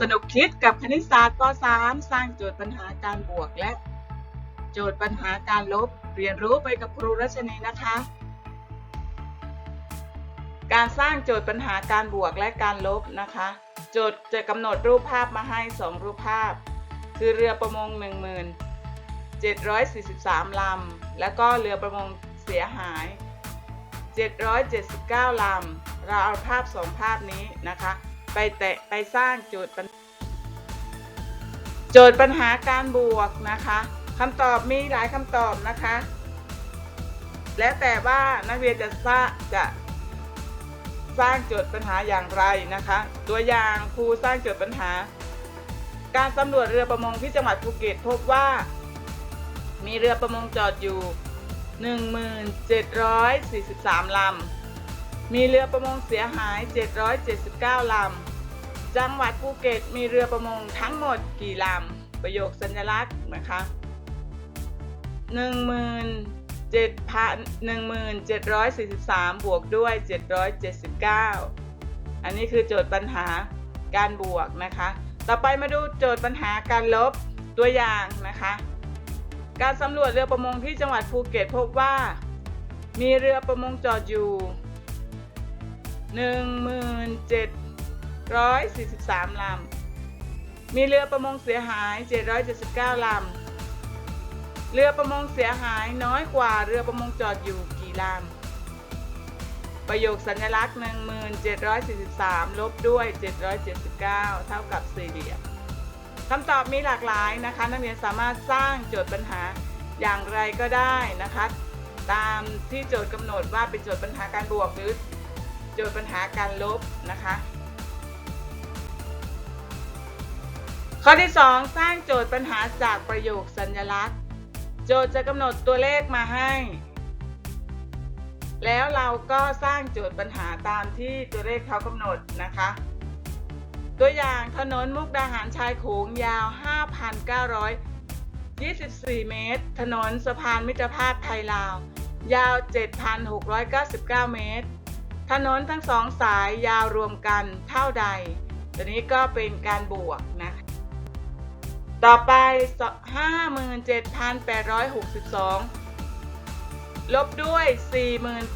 สนุกคิดกับคณิตศาสตร์ป .3 สร้างโจทย์ปัญหาการบวกและ โจทย์ปัญหาการลบ เรียนรู้ไปกับครูรัชนีนะคะ การสร้างโจทย์ปัญหาการบวกและการลบนะคะ โจทย์จะกำหนดรูปภาพมาให้ 2 รูปภาพ คือเรือประมง 1743 ลำ แล้วก็เรือประมงเสียหาย 779 ลำ เราเอาภาพ 2 ภาพนี้นะคะ ไปแตะไปสร้างโจทย์ปัญโจทย์ปัญหาการบวกนะคะคำตอบมีหลายคำตอบนะคะ แล้วแต่ว่านักเรียนจะสร้างจะสร้างโจทย์ปัญหาอย่างไรนะคะ ตัวอย่างครูสร้างโจทย์ปัญหา การสำรวจเรือประมงที่จังหวัดภูเก็ตพบว่า มีเรือประมงจอดอยู่ 1743 ลำ มีเรือประมงเสียหาย 779 ลำ จังหวัดภูเก็ตมีเรือประมงทั้งหมดกี่ลำ ประโยคสัญลักษณ์นะคะ17,1743 บวกด้วย 779 อันนี้คือโจทย์ปัญหาการบวกนะคะ ต่อไปมาดูโจทย์ปัญหาการลบตัวอย่างนะคะ การสำรวจเรือประมงที่จังหวัดภูเก็ตพบว่า มีเรือประมงจอดอยู่ 1743 ลำ มีเรือประมงเสียหาย 779 ลำ เรือประมงเสียหายน้อยกว่าเรือประมงจอดอยู่กี่ลำ ประโยคสัญลักษณ์ 1743 ลบด้วย 779 เท่ากับสี่เหลี่ยมคำตอบมีหลากหลายนะคะ นักเรียนสามารถสร้างโจทย์ปัญหาอย่างไรก็ได้นะคะ ตามที่โจทย์กำหนดว่าเป็นโจทย์ปัญหาการบวกหรือ โจทย์ปัญหาการลบนะคะ ข้อที่ 2 สร้างโจทย์ปัญหาจากประโยคสัญลักษณ์ โจทย์จะกำหนดตัวเลขมาให้ แล้วเราก็สร้างโจทย์ปัญหาตามที่ตัวเลขเขากำหนดนะคะ ตัวอย่างถนนมุกดาหารชายโขงยาว 5,924 เมตร ถนนสะพานมิตรภาพไทยลาว ยาว 7,699 เมตร ถนนทั้งสองสายยาวรวมกันเท่าใด ตัวนี้ก็เป็นการบวกนะต่อไป 57,862 ลบด้วย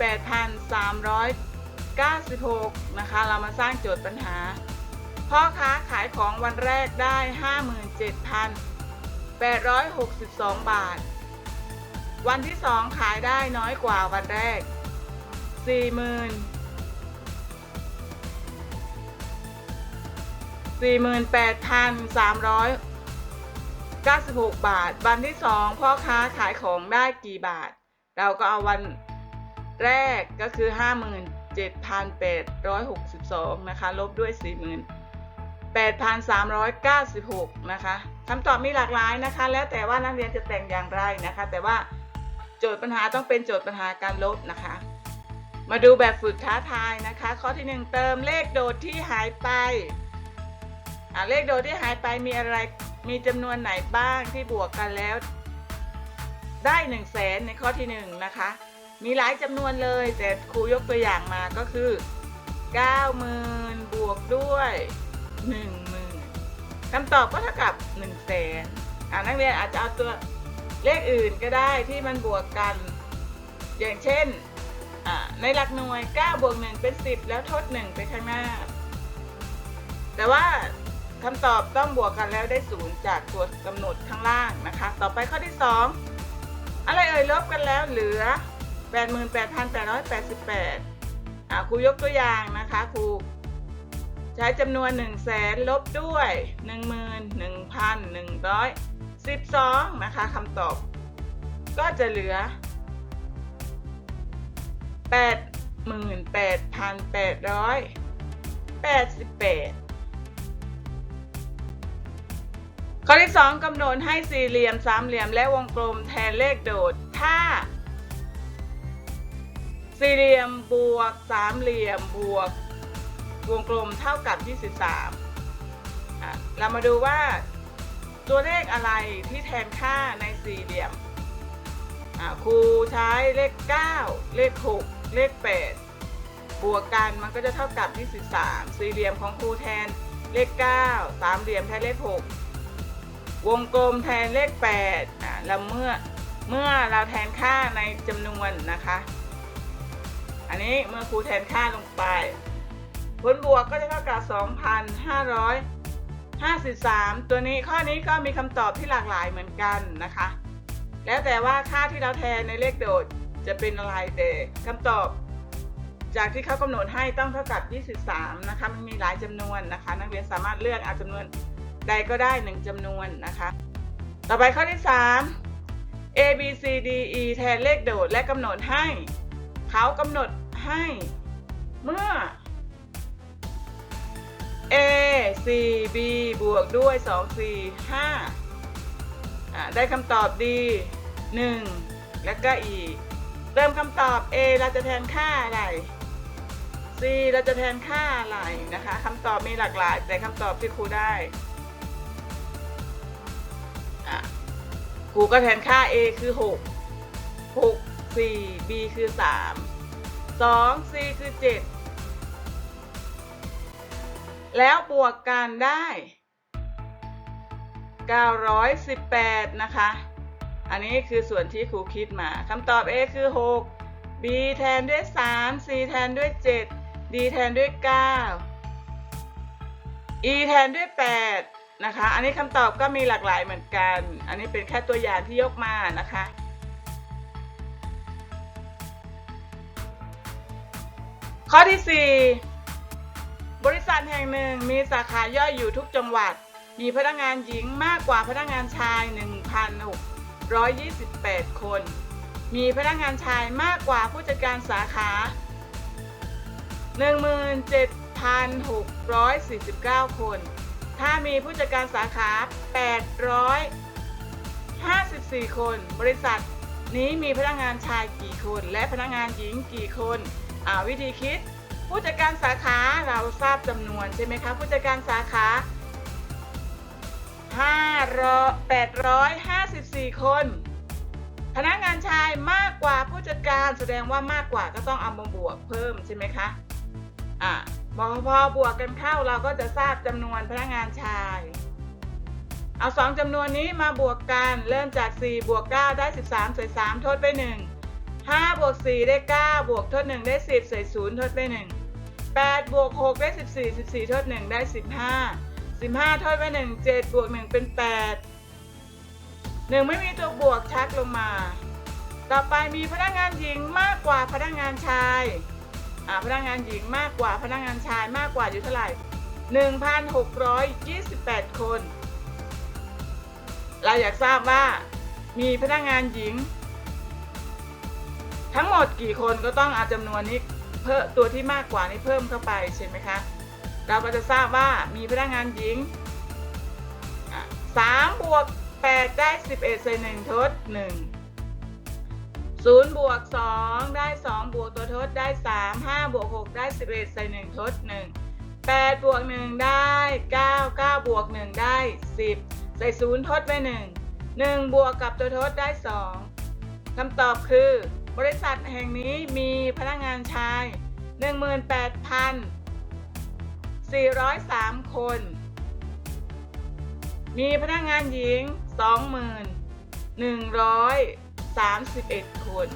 48,396 นะคะ เรามาสร้างโจทย์ปัญหา พ่อค้าขายของวันแรกได้ 57,862 บาท วันที่ 2 ขายได้น้อยกว่าวันแรก 40,000 48,396 บาท วันที่ 2 พ่อค้าขายของได้กี่บาท เราก็เอาวันแรกก็คือ 57,862 นะคะ ลบด้วย 48,396 นะคะคำตอบมีหลากหลายนะคะ แล้วแต่ว่านักเรียนจะแต่งอย่างไรนะคะ แต่ว่าโจทย์ปัญหาต้องเป็นโจทย์ปัญหาการลบนะคะ มาดูแบบฝึกท้าทายนะคะ ข้อที่ 1 เติมเลขโดดที่หายไป เลขโดดที่หายไปมีอะไรมีจำนวนไหนบ้างที่บวกกันแล้ว ได้1นึ่งแสนในข้อที่1นะคะ มีหลายจำนวนเลยแต่ครูยกตัวอย่างมาก็คือ 90,000 บวกด้วย 10,000คำตอบก็เท่ากับ1 0 0 0 0แสนนักเรียนอาจจะเอาตัวเลขอื่นก็ได้ที่มันบวกกัน อย่างเช่นในหลักหน่วย 9 บวก 1 เป็น 10 แล้วทด 1 ไปข้างหน้า แต่ว่า คำตอบต้องบวกกันแล้วได้ศูนย์จากตัวกำหนดข้างล่างนะคะ ต่อไปข้อที่ 2 อะไรเอ่ยลบกันแล้วเหลือ 88,888อ่าครูยกตัวอย่างนะคะครูใช้จำนวน 1 0 0 0 0แสนลบด้วย 11,112 นะคะคำตอบ ก็จะเหลือ 88,888 ข้อที่ 2กำหนดให้สี่เหลี่ยมสามเหลี่ยมและวงกลมแทนเลขโดด ถ้า สี่เหลี่ยมบวกสามเหลี่ยมบวก วงกลมเท่ากับ 23 เรามาดูว่าตัวเลขอะไรที่แทนค่าในสี่เหลี่ยมครูใช้เลข 9 เลข 6 เลข 8 บวกกันมันก็จะเท่ากับ 23 สี่เหลี่ยมของครูแทนเลข 9 สามเหลี่ยมแทนเลข 6 วงกลมแทนเลข8อะแล้วเมื่อเมื่อเราแทนค่าในจำนวนนะคะ อันนี้เมื่อครูแทนค่าลงไป ผลบวกก็จะเท่ากับ 2,553 ตัวนี้ข้อนี้ก็มีคำตอบที่หลากหลายเหมือนกันนะคะ แล้วแต่ว่าค่าที่เราแทนในเลขโดดจะเป็นอะไรแต่คำตอบ จากที่เขากำหนดให้ต้องเท่ากับ 23 นะคะ มันมีหลายจำนวนนะคะ นักเรียนสามารถเลือกเอาจำนวน ใดก็ได้1จำนวนนะคะ ต่อไปข้อที่ 3 A B C D E แทนเลขโดดและกำหนดให้ เขากำหนดให้ เมื่อ A C B บวกด้วย2 C 5ได้คำตอบ D 1แล้วก็อีก เติมคำตอบ A เราจะแทนค่าอะไร C เราจะแทนค่าอะไรนะคะคำตอบมีหลากหลาย แต่คำตอบที่ครูได้ อะครูก็แทนค่า A คือ6 6 4 B คือ3 2 C คือ7แล้วบวกกันได้ 918 นะคะ อันนี้คือส่วนที่ครูคิดมาคำตอบ A คือ 6 B แทนด้วย 3 C แทนด้วย 7 D แทนด้วย 9 E แทนด้วย 8 นะคะ อันนี้คำตอบก็มีหลากหลายเหมือนกัน อันนี้เป็นแค่ตัวอย่างที่ยกมานะคะข้อที่ 4 บริษัทแห่งหนึ่งมีสาขาย่อยอยู่ทุกจังหวัด มีพนักงานหญิงมากกว่าพนักงานชาย 1,628 คน มีพนักงานชายมากกว่าผู้จัดการสาขา 17,649 คน ถ้ามีผู้จัดการสาขา 854 คน บริษัทนี้มีพนักงานชายกี่คน และพนักงานหญิงกี่คนอ่าวิธีคิด ผู้จัดการสาขาเราทราบจำนวนใช่ไหมคะผู้จัดการสาขา854 คน พนักงานชายมากกว่าผู้จัดการแสดงว่ามากกว่าก็ต้องเอามาบวกเพิ่มใช่ไหมคะ อะ พอพอบวกกันเข้าเราก็จะทราบจำนวนพนักงานชาย เอาสองจำนวนนี้มาบวกกัน เริ่มจาก 4 บวก 9 ได้ 13ใส่3ทดไป 1 5 บวก 4 ได้ 9 บวกทด 1 ได้ 10ใส่0ทดไป 1 8 บวก 6 ได้ 14 14 ทด 1 ได้ 15 15 ทดไป 1 7 บวก 1 เป็น 8 1 ไม่มีตัวบวกชักลงมา ต่อไปมีพนักงานหญิงมากกว่าพนักงานชาย พนักงานหญิงมากกว่าพนักงานชายมากกว่าอยู่เท่าไหร่ 1,628 คน เราอยากทราบว่ามีพนักงานหญิง ทั้งหมดกี่คนก็ต้องเอาจำนวนนี้เพิ่มตัวที่มากกว่านี้เพิ่มเข้าไปใช่ไหมคะเราก็จะทราบว่ามีพนักงานหญิง3บวก8ได้11ใส่1ทด1 0บวก2ได้ 2 บวกตัวทดได้ 3 5 บวก 6 ได้ 11 ใส่ 1 ทด 1 8 บวก 1 ได้ 9 9 บวก 1 ได้ 10 ใส่ 0 ทดไป1 1 บวกกับตัวทดได้ 2 คำตอบคือ บริษัทแห่งนี้มีพนักงานชาย 18,403 คน มีพนักงานหญิง 20,100 31 คน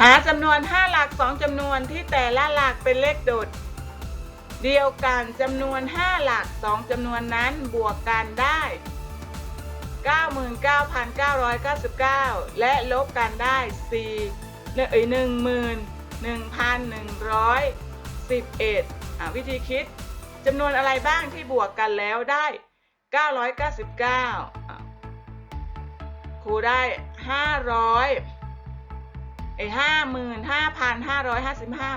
หาจำนวน 5 หลัก 2จำนวนที่แต่ละหลักเป็นเลขโดด เดียวกันจำนวน 5 หลัก 2จำนวนนั้นบวกกันได้ 99,999 และลบกันได้ 4 เอ้ย11,111อะวิธีคิด จำนวนอะไรบ้างที่บวกกันแล้วได้ 999 ครูได้ 500ไอ้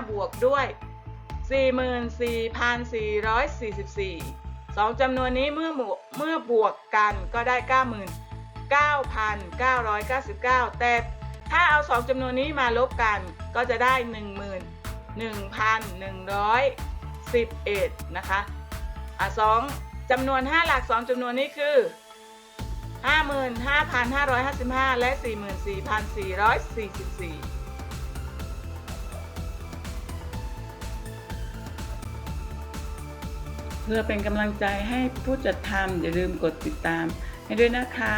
55,555 บวกด้วย 44,444สองจำนวนนี้เมื่อเมื่อบวกกันก็ได้ 99,999 แต่ถ้าเอาสองจำนวนนี้มาลบกันก็จะได้ 11,100 11 นะคะอะสองจำนวน 5 หลัก 2จำนวนนี้คือ 55,555 และ 44,444เพื่อเป็นกำลังใจให้ผู้จัดทำอย่าลืมกดติดตามให้ด้วยนะคะ